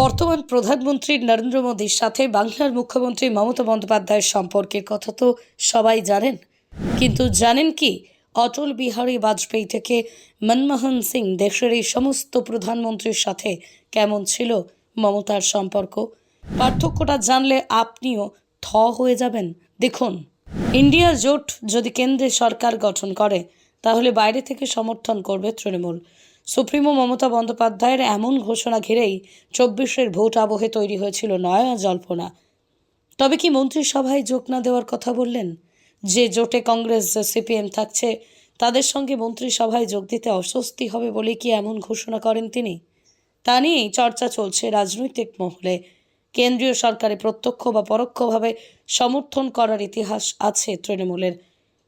বর্তমান প্রধানমন্ত্রী নরেন্দ্র মোদীর সাথে বাংলার মুখ্যমন্ত্রী মমতা বন্দ্যোপাধ্যায়ের সম্পর্কের কথা তো সবাই জানেন। কিন্তু জানেন কি? অটল বিহারী বাজপেয়ী থেকে মনমোহন সিং দেশের এই সমস্ত প্রধানমন্ত্রীর সাথে কেমন ছিল মমতার সম্পর্ক? পার্থক্যটা জানলে আপনিও থ হয়ে যাবেন। দেখুন ইন্ডিয়া জোট যদি কেন্দ্রে সরকার গঠন করে, তাহলে বাইরে থেকে সমর্থন করবে তৃণমূল। সুপ্রিমো মমতা বন্দ্যোপাধ্যায়ের এমন ঘোষণা ঘিরেই চব্বিশের ভোট আবহে তৈরি হয়েছিল নয়া জল্পনা। তবে কি মন্ত্রিসভায় যোগ না দেওয়ার কথা বললেন? যে জোটে কংগ্রেস, সিপিএম থাকছে, তাদের সঙ্গে মন্ত্রিসভায় যোগ দিতে অস্বস্তি হবে বলে কি এমন ঘোষণা করেন তিনি? তা নিয়েই চর্চা চলছে রাজনৈতিক মহলে। কেন্দ্রীয় সরকারে প্রত্যক্ষ বা পরোক্ষভাবে সমর্থন করার ইতিহাস আছে তৃণমূলের।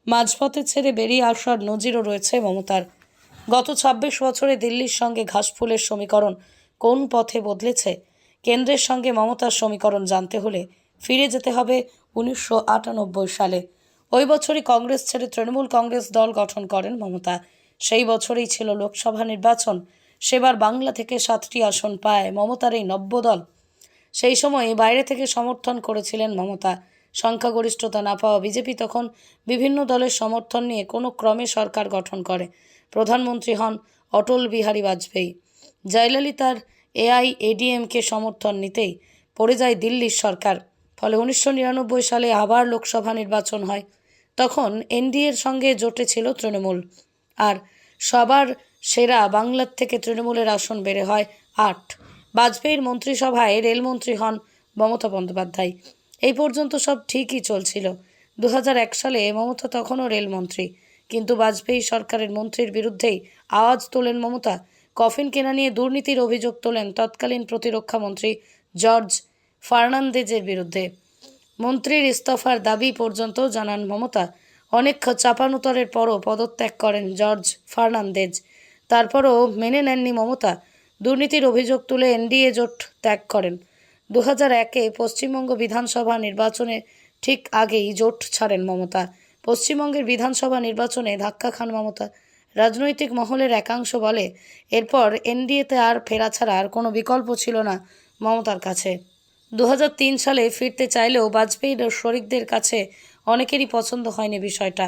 মাঝপথে ছেড়ে বেরিয়ে আসার নজিরও রয়েছে মমতার। গত ছাব্বিশ বছরে দিল্লির সঙ্গে ঘাসফুলের সমীকরণ কোন পথে বদলেছে? কেন্দ্রের সঙ্গে মমতার সমীকরণ জানতে হলে ফিরে যেতে হবে উনিশশো আটানব্বই সালে। ওই বছরই কংগ্রেস ছেড়ে তৃণমূল কংগ্রেস দল গঠন করেন মমতা। সেই বছরেই ছিল লোকসভা নির্বাচন। সেবার বাংলা থেকে সাতটি আসন পায় মমতার এই নব্য দল। সেই সময়ে বাইরে থেকে সমর্থন করেছিলেন মমতা। সংখ্যাগরিষ্ঠতা না পাওয়া বিজেপি তখন বিভিন্ন দলের সমর্থন নিয়ে কোনো ক্রমে সরকার গঠন করে। প্রধানমন্ত্রী হন অটল বিহারী বাজপেয়ী। জয়ললিতার এআই এডিএমকে সমর্থন নিতেই পড়ে যায় দিল্লির সরকার। ফলে উনিশশো নিরানব্বই সালে আবার লোকসভা নির্বাচন হয়। তখন এনডিএর সঙ্গে জোটে ছিল তৃণমূল। আর সবার সেরা বাংলার থেকে তৃণমূলের আসন বেড়ে হয় আট। বাজপেয়ীর মন্ত্রিসভায় রেলমন্ত্রী হন মমতা বন্দ্যোপাধ্যায়। এই পর্যন্ত সব ঠিকই চলছিল। দু হাজার এক সালে মমতা তখনও রেলমন্ত্রী। কিন্তু বাজপেয়ী সরকারের মন্ত্রীর বিরুদ্ধেই আওয়াজ তোলেন মমতা। কফিন কেনা নিয়ে দুর্নীতির অভিযোগ তোলেন তৎকালীন প্রতিরক্ষা মন্ত্রী জর্জ ফার্নান্দেজের বিরুদ্ধে। মন্ত্রীর ইস্তফার দাবি পর্যন্ত জানান মমতা। অনেক চাপানুতরের পরও পদত্যাগ করেন জর্জ ফার্নান্দেজ। তারপরও মেনে নেননি মমতা। দুর্নীতির অভিযোগ তুলে এনডিএ জোট ত্যাগ করেন। দু হাজার একে পশ্চিমবঙ্গ বিধানসভা নির্বাচনে ঠিক আগেই জোট ছাড়েন মমতা। পশ্চিমবঙ্গের বিধানসভা নির্বাচনে ধাক্কা খান মমতা। রাজনৈতিক মহলের একাংশ বলে, এরপর এনডিএতে আর ফেরা ছাড়া আর কোনো বিকল্প ছিল না মমতার কাছে। দু হাজার তিন সালে ফিরতে চাইলেও বাজপেয়ীর শরিকদের কাছে অনেকেরই পছন্দ হয়নি বিষয়টা।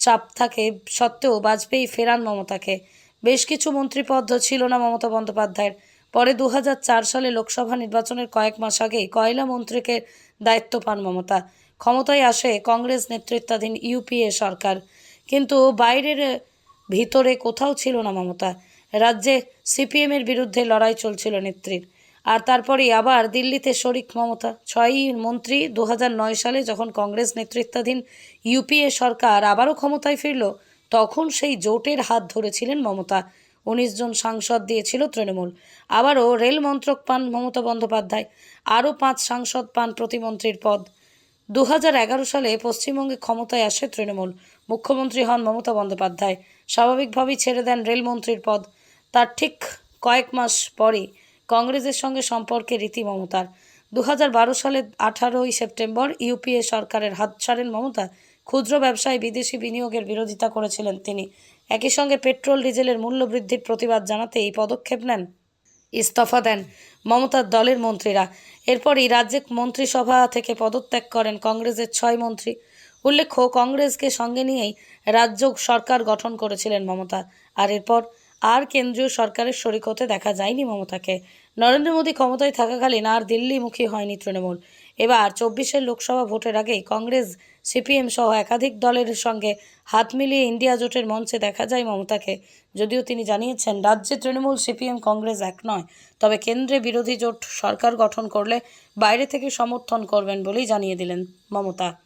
চাপ থাকে সত্ত্বেও বাজপেয়ী ফেরান মমতাকে। বেশ কিছু মন্ত্রিপদ ছিল না মমতা বন্দ্যোপাধ্যায়ের। পরে দু হাজার চার সালে লোকসভা নির্বাচনের কয়েক মাস আগে কয়লা মন্ত্রীকে দায়িত্ব পান মমতা। ক্ষমতায় আসে কংগ্রেস নেতৃত্বাধীন ইউপিএ সরকার। কিন্তু বাইরের ভিতরে কোথাও ছিল না মমতা। রাজ্যে সিপিএমের বিরুদ্ধে লড়াই চলছিল নেত্রীর। আর তারপরেই আবার দিল্লিতে শরিক মমতা। ছয়ই মন্ত্রী দু হাজার নয় সালে যখন কংগ্রেস নেতৃত্বাধীন ইউপিএ সরকার আবারও ক্ষমতায় ফিরল, তখন সেই জোটের হাত ধরেছিলেন মমতা। উনিশ জন সাংসদ দিয়েছিল তৃণমূল। আবারও রেল মন্ত্রক পান মমতা বন্দ্যোপাধ্যায়। আরও পাঁচ সাংসদ পান প্রতিমন্ত্রীর পদ। দু হাজার এগারো সালে পশ্চিমবঙ্গে ক্ষমতায় আসে তৃণমূল। মুখ্যমন্ত্রী হন মমতা বন্দ্যোপাধ্যায়। স্বাভাবিকভাবেই ছেড়ে দেন রেলমন্ত্রীর পদ। তার ঠিক কয়েক মাস পরে কংগ্রেসের সঙ্গে সম্পর্কে রীতি মমতার। দু সালের আঠারোই সেপ্টেম্বর ইউপিএ সরকারের হাত ছাড়েন মমতা। ক্ষুদ্র ব্যবসায় বিদেশি বিনিয়োগের বিরোধিতা করেছিলেন তিনি। একই সঙ্গে পেট্রোল, ডিজেলের মূল্য বৃদ্ধির প্রতিবাদ জানাতে এই পদক্ষেপ নেন। ইস্তফা দেন মমতার দলের মন্ত্রীরা। এরপরই রাজ্যে মন্ত্রিসভা থেকে পদত্যাগ করেন কংগ্রেসের ছয় মন্ত্রী। উল্লেখ্য, কংগ্রেসকে সঙ্গে নিয়েই রাজ্য সরকার গঠন করেছিলেন মমতা। আর এরপর আর কেন্দ্রীয় সরকারের শরিক হতে দেখা যায়নি মমতাকে। নরেন্দ্র মোদী ক্ষমতায় থাকাকালীন আর দিল্লিমুখী হয়নি তৃণমূল। এবার চব্বিশের লোকসভা ভোটের আগেই কংগ্রেস, সিপিএম সহ একাধিক দলের সঙ্গে হাত মিলিয়ে ইন্ডিয়া জোটের মঞ্চে দেখা যায় মমতাকে। যদিও তিনি জানিয়েছেন, রাজ্যে তৃণমূল, সিপিএম, কংগ্রেস এক নয়। তবে কেন্দ্রে বিরোধী জোট সরকার গঠন করলে বাইরে থেকে সমর্থন করবেন বলেই জানিয়ে দিলেন মমতা।